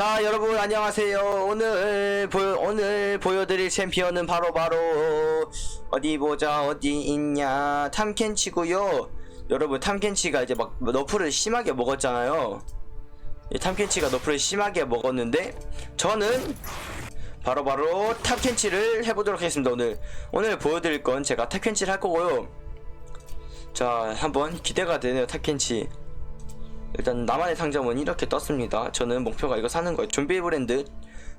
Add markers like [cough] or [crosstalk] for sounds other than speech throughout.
자 여러분 안녕하세요. 오늘 보 오늘 보여드릴 챔피언은 바로 바로 어디 보자 어디 있냐. 탐켄치고요. 여러분 탐켄치가 이제 막 너프를 심하게 먹었잖아요. 이 탐켄치가 너프를 심하게 먹었는데 저는 바로 바로 탑켄치를 해보도록 하겠습니다 오늘. 오늘 보여드릴 건 제가 탑켄치를 할 거고요. 자 한번 기대가 되네요 탑켄치 일단 나만의 상점은 이렇게 떴습니다. 저는 목표가 이거 사는 거예요. 좀비 브랜드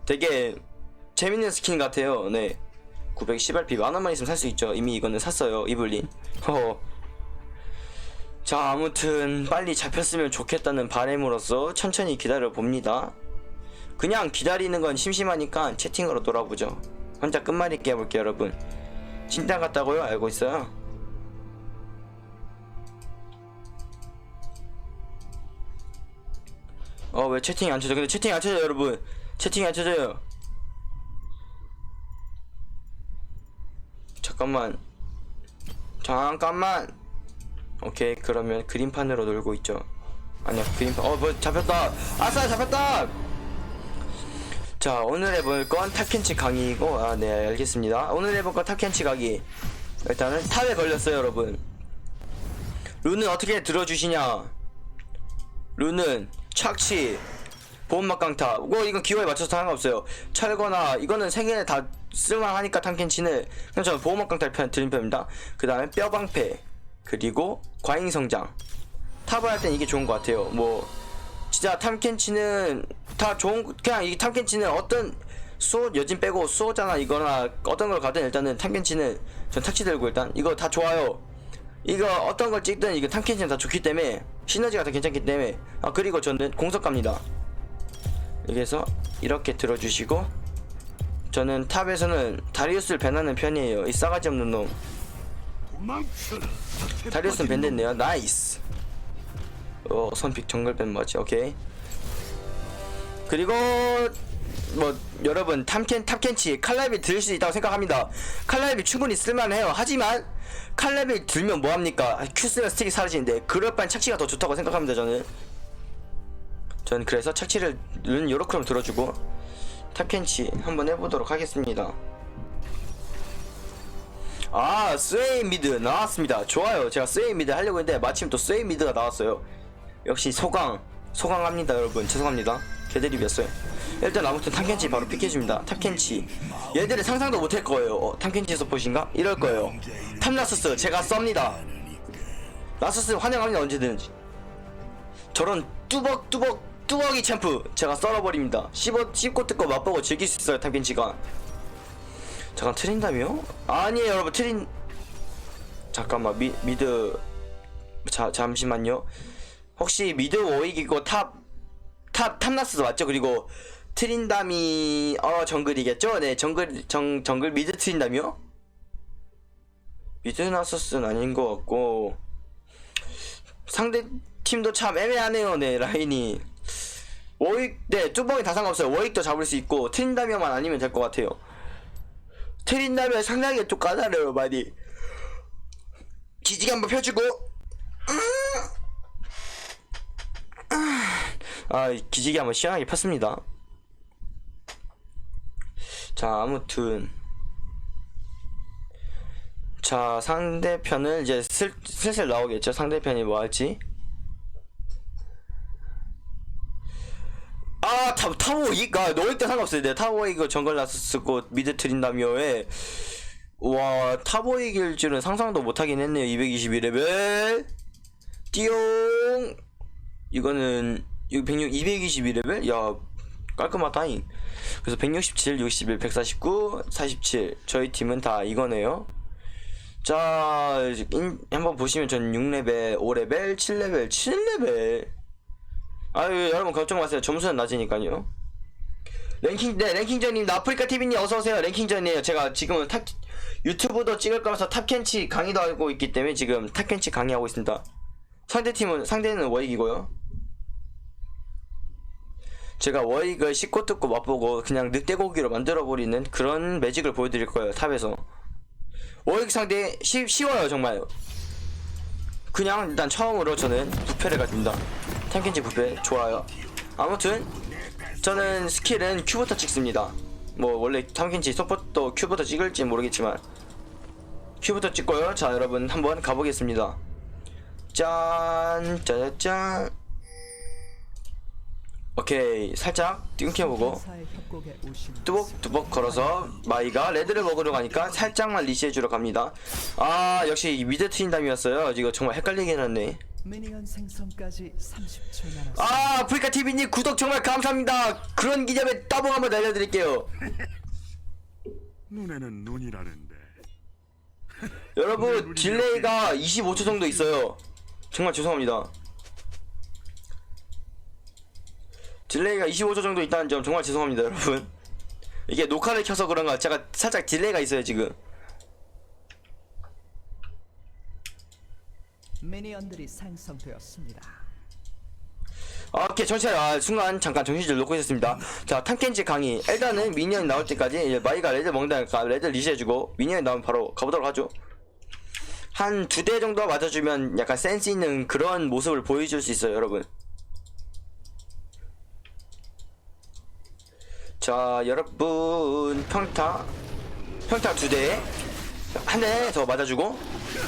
되게 재밌는 스킨 같아요. 네. 910RP 만 원만 있으면 살 수 있죠. 이미 이거는 샀어요. 이블린. 허허. 자, 아무튼 빨리 잡혔으면 좋겠다는 바램으로서 천천히 기다려 봅니다. 그냥 기다리는 건 심심하니까 채팅으로 돌아보죠. 혼자 끝말잇기 해볼게요, 여러분. 진짜 같다고요? 알고 있어요. 어 왜 채팅이 안 쳐져? 근데 채팅이 안 쳐져요 여러분. 채팅이 안 쳐져요. 잠깐만. 잠깐만. 오케이 그러면 그림판으로 놀고 있죠. 아니야 그림판. 어뭐 잡혔다. 아싸 잡혔다! 자 오늘 해볼 건 탑켄치 강의이고 아 네 알겠습니다. 오늘 해볼 건 탑켄치 강의. 일단은 탑에 걸렸어요 여러분. 룬은 어떻게 들어주시냐? 룬은 착취 보온막 강타. 뭐 이건 기호에 맞춰서 상관없어요. 철거나 이거는 생일에 다 쓸만하니까 탐켄치는 그냥 저는 보온막 강타를 편, 드린 편입니다. 그 다음에 뼈방패 그리고 과잉성장. 탑을 할 땐 이게 좋은 것 같아요. 뭐 진짜 탐켄치는 다 좋은 그냥 이 탐켄치는 어떤 수호 여진 빼고 수호자나 이거나 어떤 걸 가든 일단은 탐켄치는 전 착취 들고 일단 이거 다 좋아요. 이거 어떤 걸 찍든 이거 탐켄치는 다 좋기 때문에 시너지가 다 괜찮기 때문에. 아 그리고 저는 공석 갑니다. 여기서 이렇게 들어주시고 저는 탑에서는 다리우스를 배나는 편이에요. 이 싸가지 없는 놈. 다리우스는 밴됐네요. 나이스. 어 선픽 정글밴 맞지? 오케이. 그리고 뭐 여러분 탐켄 탑켄치 칼라비 들수 있다고 생각합니다. 칼라비 충분히 쓸만해요. 하지만 칼라비 들면 뭐 합니까? 큐스가 스틱이 사라지는데 그럴 바엔 착취가 더 좋다고 생각합니다 저는. 저는 그래서 착취를 는 요렇게 들어주고 탑켄치 한번 해보도록 하겠습니다. 아 스웨인 미드 나왔습니다. 좋아요. 제가 스웨인 미드 하려고 했는데 마침 또 스웨인 미드가 나왔어요. 역시 소강 소강합니다 여러분. 죄송합니다. 개드립이었어요 일단 아무튼 탐켄치 바로 픽해줍니다. 탐켄치. 얘들은 상상도 못할 거예요. 어, 탐켄치 서포신가? 이럴 거예요. 탐라서스 제가 썹니다. 라서스 환영합니다. 언제든지. 저런 뚜벅뚜벅 뚜벅이 챔프 제가 썰어버립니다. 씹어, 씹고 뜯고 맛보고 즐길 수 있어요 탐켄치가. 잠깐 트린다며? 아니에요 여러분. 트린 잠깐만 미, 미드 자 잠시만요. 혹시 미드 오익이고 탑 탑 탑나스도 맞죠? 그리고 트린다미 어 정글이겠죠? 네 정글 정 정글 미드 트린다미요? 미드 나서스는 아닌 것 같고 상대 팀도 참 애매하네요. 네 라인이 워익 네 뚜벅이 다 상관없어요. 워익도 잡을 수 있고 트린다미어만 아니면 될 것 같아요. 트린다미어 상당히 좀 까다로워요 많이. 기지개 한번 펴주고 아 기지개 한번 시원하게 폈습니다 자 아무튼. 자 상대편을 이제 슬, 슬슬 나오겠죠? 상대편이 뭐 할지. 아 타, 타워 이가 너일 때 상관없어요. 내 타워 이거 정글 나스고 미드 트린다미어에 와 타워 이길 줄은 상상도 못하긴 했네요. 222레벨. 띠용. 이거는 이거 106 222레벨? 야 깔끔하다잉 그래서 167 61 149 47 저희 팀은 다 이거네요. 자 인, 한번 보시면 전 6레벨 5레벨 7레벨 7레벨. 아유 여러분 걱정 마세요. 점수는 낮으니까요. 랭킹 네 랭킹전님 아프리카 TV님 어서 오세요. 랭킹전이에요. 제가 지금은 탑 유튜브도 찍을 거라서 탑켄치 강의도 하고 있기 때문에 지금 탑켄치 강의하고 있습니다. 상대 팀은 상대는 워익이고요 제가 워익을 씹고 뜯고 맛보고 그냥 늑대고기로 만들어버리는 그런 매직을 보여드릴 거예요 탑에서 워익 상대 쉬, 쉬워요 정말 그냥 일단 처음으로 저는 부패를 가집니다 탱켄치 부패 좋아요 아무튼 저는 스킬은 Q부터 찍습니다. 뭐 원래 탐켄치 서포터 Q부터 찍을지 모르겠지만 Q부터 찍고요. 자 여러분 한번 가보겠습니다. 짠, 짜자짠. 오케이 살짝 띵켜보고 뚜벅뚜벅 걸어서 마이가 레드를 먹으러 가니까 살짝만 리시해주러 갑니다. 아 역시 미드 트인담이었어요. 이거 정말 30초 남았습니다. 아 아프리카 TV님 구독 정말 감사합니다. 그런 기념에 따봉 한번 날려드릴게요. 눈에는 눈이라는데 여러분 딜레이가 25초 정도 있어요. 정말 죄송합니다. 딜레이가 25초 정도 있다는 점 정말 죄송합니다, 여러분. 이게 녹화를 켜서 그런가 제가 살짝 딜레이가 있어요 지금. 미니언들이 생성되었습니다. 아, 오케이 전체 아, 순간 잠깐 정신줄 놓고 있었습니다. 자 탐켄지 강의 일단은 미니언 나올 때까지 이제 마이가 레드 먹는다니까 레드 리시해주고 미니언 나오면 바로 가보도록 하죠. 한 두 대 정도 맞아주면 약간 센스 있는 그런 모습을 보여줄 수 있어요, 여러분. 자 여러분 평타 평타 두 대. 한대더 맞아주고.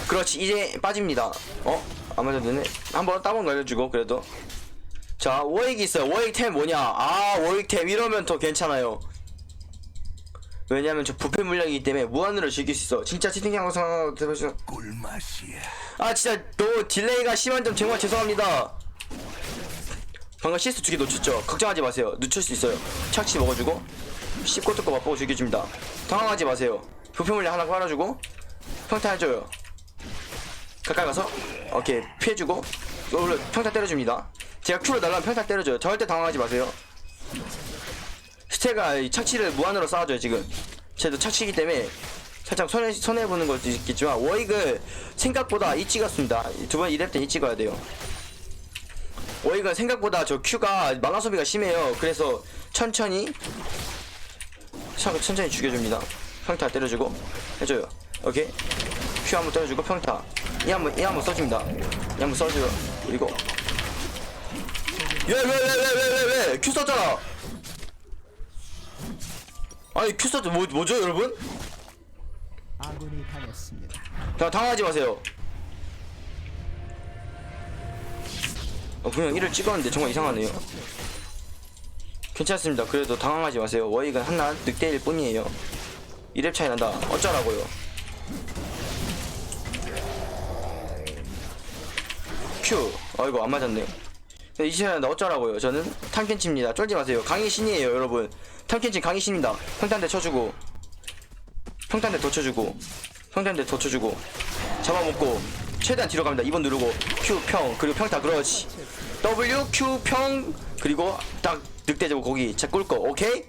그렇지 이제 빠집니다. 어? 안 맞았네. 한번 따봉 날려주고 그래도. 자 워익이 있어요. 워익 템 뭐냐? 아 워익 템. 이러면 더 괜찮아요. 왜냐면 저 부패 물량이기 때문에 무한으로 즐길 수 있어. 진짜 채팅창 영상 대박이야 꿀맛이야. 아 진짜 너 딜레이가 심한 점 정말 죄송합니다 방금 CS 두 개 놓쳤죠? 걱정하지 마세요. 늦출 수 있어요. 착취 먹어주고 씹고 뜯고 맛보고 죽여줍니다. 당황하지 마세요. 물량 하나 깔아주고 평타 해줘요. 가까이 가서 오케이 피해주고 원래 평타 때려줍니다. 제가 Q로 날라면 평타 때려줘요. 절대 당황하지 마세요. 스테가 이 착취를 무한으로 쌓아줘요 지금. 쟤도 착취이기 때문에 살짝 손해, 손해보는 것도 있겠지만 워익을 생각보다 이 찍었습니다. 두번 2렙 때이 찍어야 돼요 워익은 생각보다 저 Q가 만화 소비가 심해요. 그래서 천천히 천- 천천히 죽여줍니다. 평타 때려주고. 해줘요. 오케이. Q 한번 때려주고 평타. 이 한번 이 한번 써줍니다. 이 한번 써줘요. 그리고. 왜 왜 왜 왜 왜 왜 왜? Q 썼잖아. 아니 Q 썼뭐 뭐죠 여러분? 아군이 당했습니다. 자 당하지 마세요 어 그냥 1을 찍었는데 정말 이상하네요. 괜찮습니다. 그래도 당황하지 마세요. 워익은 하나 늑대일 뿐이에요. 1렙 차이 난다. 어쩌라고요? 큐. 아이고 안 맞았네 이 차이 난다 어쩌라고요? 저는 탐켄치입니다. 쫄지 마세요. 강의 신이에요 여러분. 탐켄치 강의 신입니다. 평탄대 쳐주고. 평탄대 더 쳐주고. 평탄대 더 쳐주고. 잡아먹고 최대한 뒤로 갑니다. 2번 누르고 Q 평 그리고 평타 그렇지. W Q 평 그리고 딱 늑대 잡고 거기 자 꿀거. 오케이?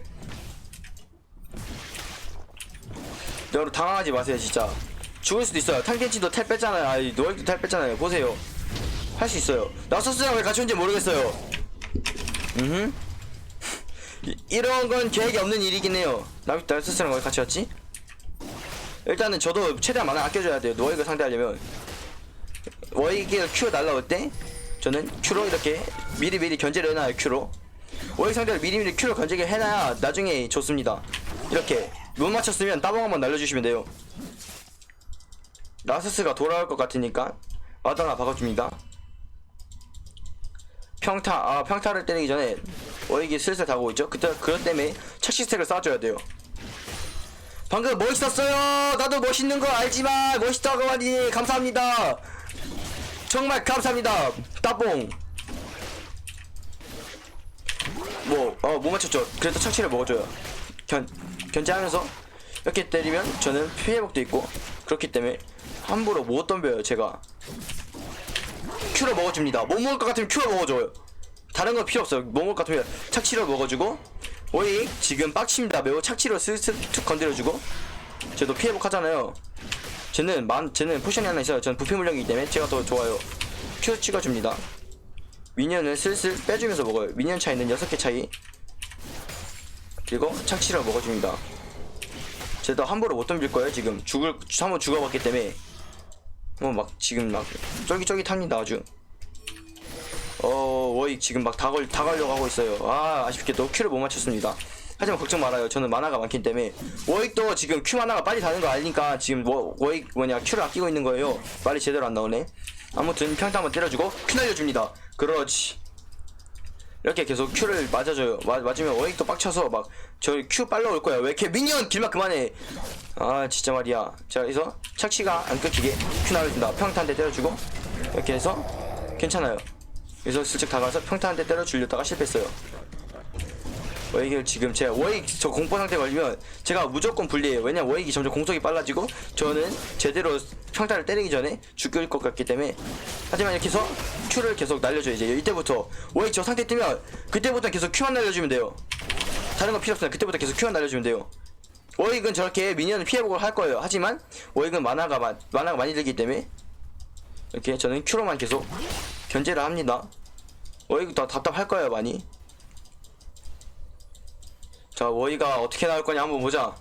여러분 당황하지 마세요 진짜. 죽을 수도 있어요. 탕켄치도 텔 뺐잖아요. 아이 노엘도 텔 뺐잖아요. 보세요. 할 수 있어요. 나서스랑 왜 같이 온지 모르겠어요. 음 [laughs] 이런 건 계획이 없는 일이긴 해요. 나 나서스랑 왜 같이 왔지? 일단은 저도 최대한 많이 아껴줘야 돼요. 노익을 상대하려면 워익이 Q 날라올 때 저는 Q로 이렇게 미리미리 견제를 해놔요 Q로. 워익 상대를 미리미리 Q로 견제를 해놔야 나중에 좋습니다. 이렇게 못 맞췄으면 따봉 한번 날려주시면 돼요. 나스스가 돌아올 것 같으니까 와다나 박아줍니다. 평타 아 평타를 때리기 전에 워익이 슬슬 다가오고 있죠? 그때 그것 때문에 착시 스택을 쌓아줘야 돼요. 방금 멋있었어요. 나도 멋있는 거 알지만 멋있다고 하니 감사합니다. 정말 감사합니다. 따봉. 뭐, 어, 못 맞췄죠. 그래도 착취를 먹어줘요. 견, 견제하면서 이렇게 때리면 저는 피해복도 있고 그렇기 때문에 함부로 못 덤벼요, 제가. 큐로 먹어줍니다. 못 먹을 것 같으면 큐로 먹어줘요. 다른 건 필요 없어요. 못 먹을 것 같으면 착취로 먹어주고 오이 지금 빡칩니다. 매우 착취로 슬슬 툭 건드려주고 쟤도 피해복 하잖아요. 쟤는 만 쟤는 포션이 하나 있어요. 전 부패 물량이기 때문에 제가 더 좋아요. 큐 찍어줍니다. 미니언을 슬슬 빼주면서 먹어요. 미니언 차이는 6개 차이. 그리고 착취로 먹어줍니다. 쟤도 함부로 못 덤빌 거예요. 지금 죽을 한번 죽어봤기 때문에 뭐 막 지금 막 쫄깃쫄깃합니다 아주. 어 워익 지금 막 다 걸 다 가려고 하고 있어요 아 아쉽게도 큐를 못 맞췄습니다 하지만 걱정 말아요. 저는 만화가 많기 때문에. 워익도 지금 큐 만화가 빨리 다는 거 아니까 지금 워, 워익 뭐냐 큐를 아끼고 있는 거예요. 말이 제대로 안 나오네. 아무튼 평타 한번 때려주고 큐 날려줍니다. 그렇지. 이렇게 계속 큐를 맞아줘요. 맞, 맞으면 워익도 빡쳐서 막저큐 빨라 올 거야. 왜 이렇게 미니언 길막 그만해. 아 진짜 말이야. 자 그래서 착시가 안 끊기게 큐 날려준다. 평타 한 대 때려주고. 이렇게 해서 괜찮아요. 그래서 슬쩍 다가서 평타 한 대 때려주려다가 실패했어요 워익을 지금 제가 워익 저 공포 상태 걸리면 제가 무조건 불리해요. 왜냐 워익이 점점 공속이 빨라지고 저는 제대로 평타를 때리기 전에 죽을 것 같기 때문에 하지만 이렇게 해서 큐를 계속 날려줘요 이제. 이때부터 워익 저 상태 뜨면 그때부터 계속 큐만 날려주면 돼요. 다른 거 필요 없어요. 그때부터 계속 큐만 날려주면 돼요. 워익은 저렇게 미니언을 피해보고 할 거예요. 하지만 워익은 만화가 마, 만화가 많이 들기 때문에 이렇게 저는 큐로만 계속 견제를 합니다. 워익 더 답답할 거예요 많이 자 워이가 어떻게 나올 거냐 한번 보자.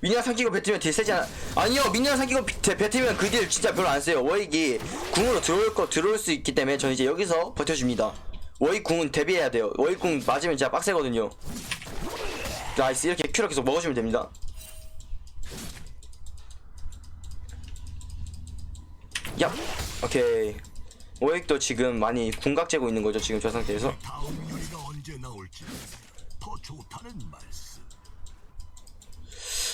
미니언 삼키고 뱉으면 딜 세지 않아 아니요 미니언 삼키고 뱉- 뱉으면 그 딜 진짜 별로 안 세요. 워익이 궁으로 들어올 거 들어올 수 있기 때문에 저는 이제 여기서 버텨줍니다. 워익 궁은 대비해야 돼요. 워익 궁 맞으면 진짜 빡세거든요. 나이스. 이렇게 큐로 계속 먹어주면 됩니다. 야 오케이. 워익도 지금 많이 궁각 재고 있는 거죠 지금 저 상태에서 더 좋다는 말씀.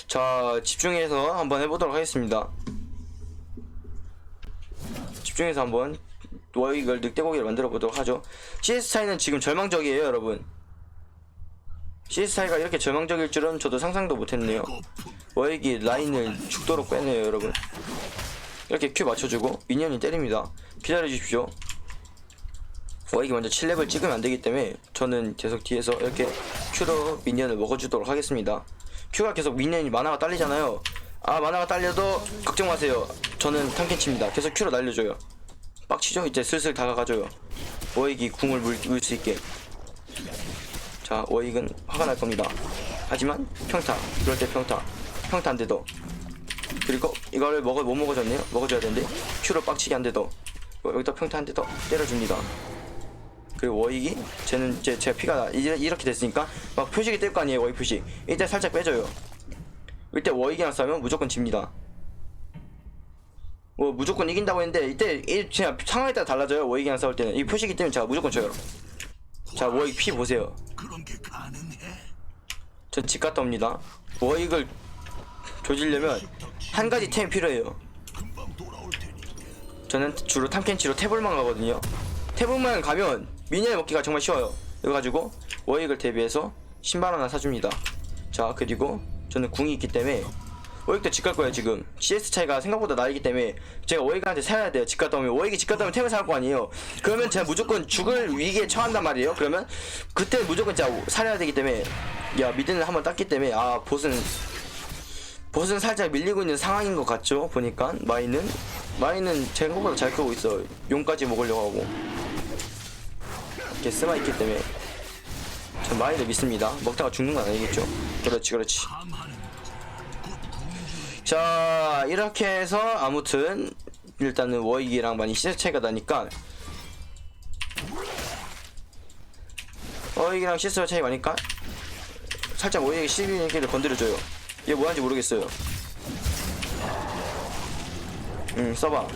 자 집중해서 한번 해보도록 하겠습니다. 집중해서 한번 워익을 늑대고기를 만들어 보도록 하죠. CS 차이는 지금 절망적이에요 여러분. CS 차이가 이렇게 절망적일 줄은 저도 상상도 못했네요. 워익이 라인을 죽도록 빼네요 여러분. 이렇게 큐 맞춰주고 미니언이 때립니다. 기다려 주십시오 워익이 먼저 7렙을 찍으면 안 되기 때문에 저는 계속 뒤에서 이렇게 큐로 미니언을 먹어주도록 하겠습니다. 큐가 계속 미니언이 만화가 딸리잖아요. 아 만화가 딸려도 걱정 마세요. 저는 탐켄치입니다. 계속 큐로 날려줘요. 빡치죠? 이제 슬슬 다가가줘요. 워익이 궁을 물수 있게. 자 워익은 화가 날 겁니다. 하지만 평타 그럴 때 평타 평타 더. 그리고 이거를 먹어 못 먹어줬네요. 먹어줘야 되는데 큐로 빡치게 더. 여기다 평타 한대더 때려줍니다. 그리고 워익이 쟤는 제 피가 이제 이렇게 됐으니까 막 표식이 뜰 거 아니에요 워익 표식. 이때 살짝 빼줘요. 이때 워익이랑 싸우면 무조건 집니다. 뭐 무조건 이긴다고 했는데 이때 이 그냥 상황에 따라 달라져요 워익이랑 싸울 때는. 이 표식이 뜨면 제가 무조건 져요 자 워익 피 보세요? 전 집 갔다 옵니다. 워익을 조지려면 한 가지 템이 필요해요. 저는 주로 탐켄치로 태블만 가거든요. 태블만 가면 미니언 먹기가 정말 쉬워요. 그래가지고 워익을 대비해서 신발 하나 사줍니다. 자 그리고 저는 궁이 있기 때문에 워익도 집 갈 거예요 지금. CS 차이가 생각보다 나이기 때문에 제가 워익한테 사야 돼요. 집 갔다 오면 워익이 집 갔다 오면 템을 살 거 아니에요. 그러면 제가 무조건 죽을 위기에 처한단 말이에요. 그러면 그때 무조건 제가 사려야 되기 때문에 야 미드는 한번 땄기 때문에 아 보스는 보스는 살짝 밀리고 있는 상황인 것 같죠? 보니까 마이는 마이는 제 생각보다 잘 크고 있어 용까지 먹으려고 하고 이렇게 스마 있기 때문에 전 마이를 믿습니다. 먹다가 죽는 건 아니겠죠? 그렇지 그렇지. 자 이렇게 해서 아무튼 일단은 워익이랑 많이 시세 차이가 나니까 워익이랑 시세 차이 많으니까 살짝 워익이 12개를 건드려줘요. 얘 뭐하는지 모르겠어요. 응 써봐.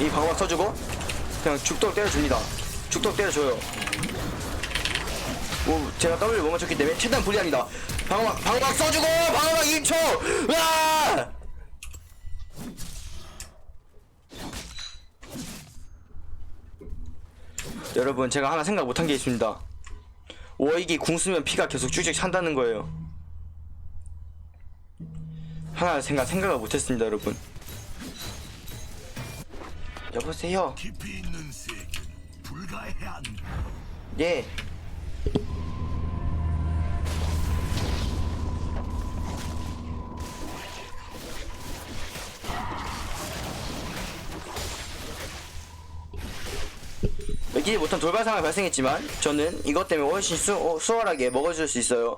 이 방어막 써주고 그냥 죽도록 때려줍니다. 죽도록 때려줘요. 뭐 제가 W 못 맞췄기 때문에 최대한 불리합니다. 방어막 방어막 써주고 방어막 2초! 으아! 여러분 제가 하나 생각 못한 게 있습니다. 워익이 궁 쓰면 피가 계속 쭉쭉 찬다는 거예요. 하나 생각 생각을 못했습니다 여러분 여보세요? 깊이 있는 세계는 불가해한다. 예. 여기 못한 돌발 상황이 발생했지만 저는 이것 때문에 훨씬 수, 어, 수월하게 먹어줄 수 있어요.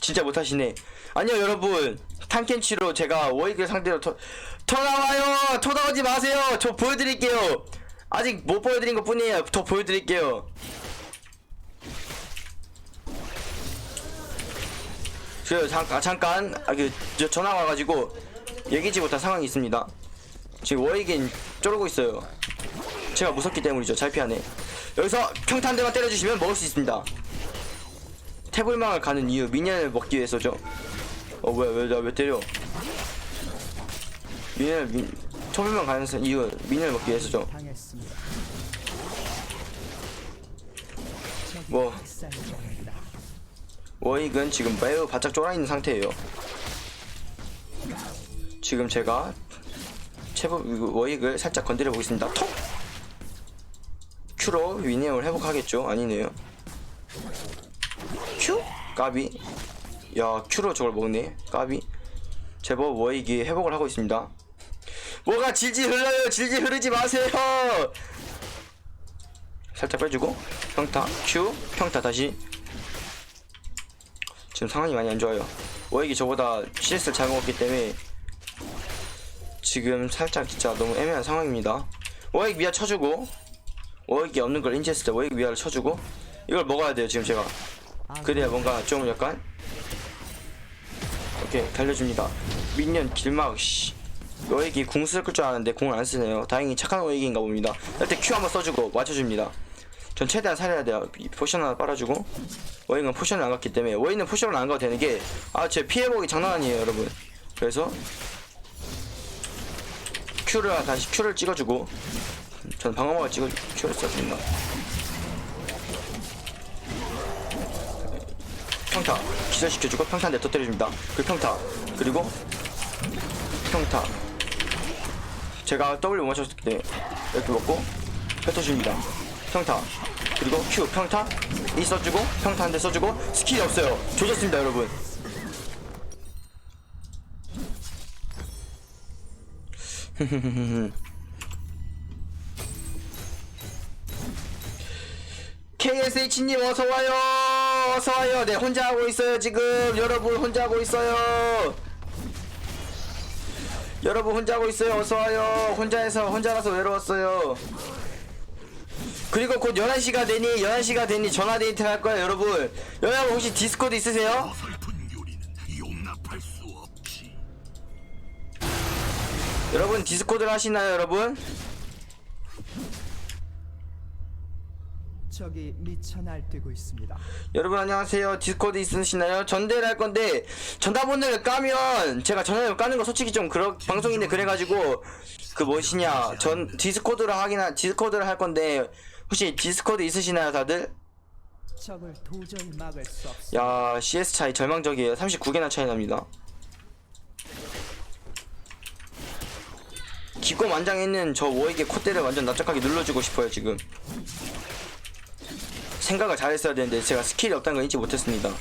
진짜 못하시네. 아니요 여러분. 탐켄치로 제가 워익을 상대로 더, 저 나와요. 저 나오지 마세요. 저 보여드릴게요. 아직 못 보여드린 것 뿐이에요. 더 보여드릴게요. 저 잠깐 잠깐. 아, 그, 저 전화 와가지고 얘기지 못한 상황이 있습니다. 지금 워이긴 쫄고 있어요. 제가 무섭기 때문이죠. 잘 피하네. 여기서 평탄 대만 때려주시면 먹을 수 있습니다. 태블망을 가는 이유 미니언을 먹기 위해서죠. 어 뭐야 왜나왜 때려 미니언을 미, 태블망 가는 이유 미니언을 먹기 위해서죠. 뭐. 워익은 지금 매우 바짝 쫄아있는 상태예요. 지금 제가 체부 워익을 살짝 건드려 보겠습니다. 톡! 큐로 위니엄을 회복하겠죠? 아니네요. 큐 까비. 야 큐로 저걸 먹네. 까비. 제법 워익이 회복을 하고 있습니다 뭐가 질질 흘러요? 질질 흐르지 마세요. 살짝 빼주고 평타 큐 평타 다시. 지금 상황이 많이 안 좋아요. 워익이 저보다 CS를 잘 먹었기 때문에 지금 살짝 진짜 너무 애매한 상황입니다. 워익 미아 쳐주고 워익이 없는 걸 인지했을 때 워익 미아를 쳐주고 이걸 먹어야 돼요 지금 제가. 그래야 뭔가 좀 약간 오케이 달려줍니다. 민년 길막 씨 워익이 궁쓸줄 아는데 궁을 안 쓰네요. 다행히 착한 워익인가 봅니다. 이때 Q 한번 써주고 맞춰줍니다. 전 최대한 살려야 돼요. 이 포션 하나 빨아주고. 워잉은 포션을 안 갔기 때문에. 워잉은 포션을 안 가도 되는 게 아 제 피해보기 장난 아니에요 여러분. 그래서 Q를 다시 Q를 찍어주고. 전 방어막을 찍어 Q를 써줍니다. 평타 기절시켜주고 평타 내 터뜨려줍니다. 그 평타. 그리고 평타 제가 W 못 맞췄기 때문에 이렇게 먹고 뱉어줍니다. 평타. 그리고 Q 평타. 이 써주고 평타 한 대 써주고 스킬이 없어요. 조졌습니다 여러분. [laughs] KSH님 어서와요. 어서와요. 네 혼자 하고 있어요 지금. 여러분 혼자 하고 있어요 여러분 혼자 하고 있어요 어서와요 혼자해서 혼자라서 외로웠어요 그리고 곧 11시가 되니 11시가 되니 전화 데이트를 할 거예요 여러분 여러분 혹시 디스코드 있으세요? 여러분 디스코드를 하시나요 여러분? 적이 미쳐 날뛰고 있습니다. 여러분 안녕하세요 디스코드 있으시나요? 전대를 할 건데 전화번호를 까면 제가 전화를 까는 거 솔직히 좀 그런 방송인데 그래가지고 그 뭐시냐 전 디스코드를 하긴 하, 디스코드를 할 건데 혹시 디스코드 있으시나요 다들? 적을 도저히 막을 수 없습니다. 야 CS 차이 절망적이에요 39개나 차이 납니다 기고 만장있는 저 워에게 콧대를 완전 납작하게 눌러주고 싶어요 지금 생각을 잘했어야 되는데 제가 스킬이 없다는 걸 인지 못했습니다.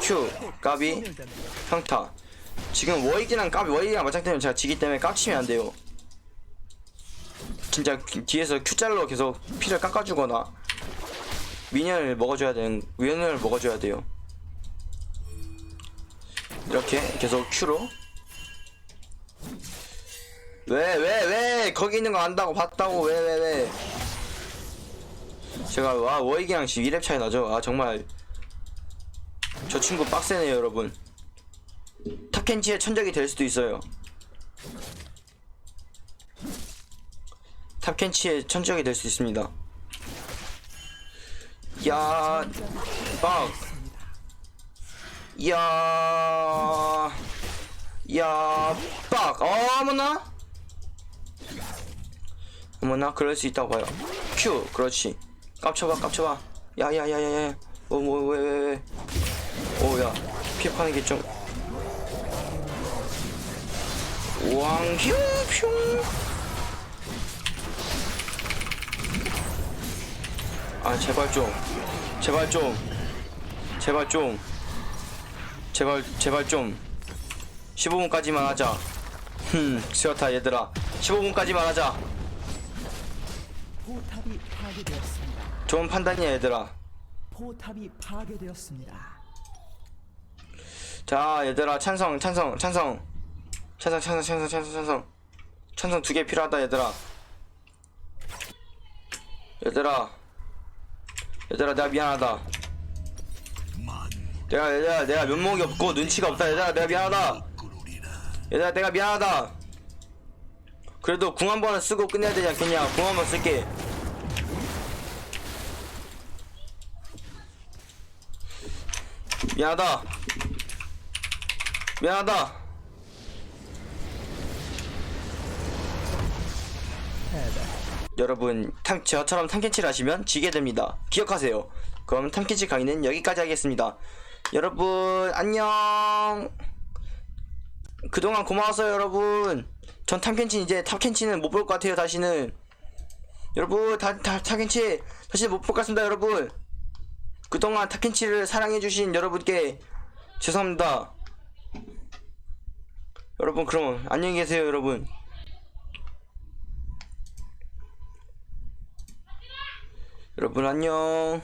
Q 까비. 평타. 지금 워익이랑 까비 워익이랑 맞짱뜨면 제가 지기 때문에 깝치면 안 돼요. 진짜 귀- 뒤에서 Q짤로 계속 피를 깎아주거나 미니언을 먹어줘야 되는 미니언을 먹어줘야 돼요. 이렇게 계속 Q로. 왜 왜 왜? 거기 있는 거 안다고 봤다고. 왜 왜 왜 제가 와 워익이랑 지금 2렙 차이 나죠 아 정말 저 친구 빡세네요 여러분 탑켄치의 천적이 될 수도 있어요 탑켄치의 천적이 될 수 있습니다 야 빡! 야, 야, 빡! 어머나? 어머나, 그럴 수 있다고 봐요. 큐, 그렇지. 깝쳐봐, 깝쳐봐. 야, 야, 야, 야, 야. 어, 뭐, 왜, 왜, 왜. 오, 야, 피하는 게 좀. 왕휴, 퓨. 아, 제발 좀. 제발 좀. 제발 좀. 제발, 제발 좀. 15분까지만 하자. 흠, 쉬었다, 얘들아. 15분까지만 하자. 포탑이 파괴되었습니다. 좋은 판단이야, 얘들아. 포탑이 파괴되었습니다. 자, 얘들아, 찬성, 찬성, 찬성. 찬성 찬성 찬성 찬성 찬성 찬성 두 개 필요하다 얘들아 얘들아 얘들아 내가 미안하다 만 내가 얘들아 내가 면목이 없고 눈치가 없다 얘들아 내가 미안하다. 얘들아 내가 미안하다 그래도 궁 한 번은 쓰고 끝내야 되지 않겠냐 궁 한 번 쓸게 미안하다. 미안하다. 여러분 탐, 저처럼 탐켄치를 하시면 지게 됩니다. 기억하세요. 그럼 탐켄치 강의는 여기까지 하겠습니다. 여러분 안녕. 그동안 고마웠어요 여러분. 전 탐켄치 이제 탐켄치는 못 볼 것 같아요 다시는. 여러분 다, 다 탐켄치 다시 못 볼 것 같습니다 여러분 그동안 탐켄치를 사랑해주신 여러분께 죄송합니다. 여러분 그럼 안녕히 계세요 여러분. 여러분 안녕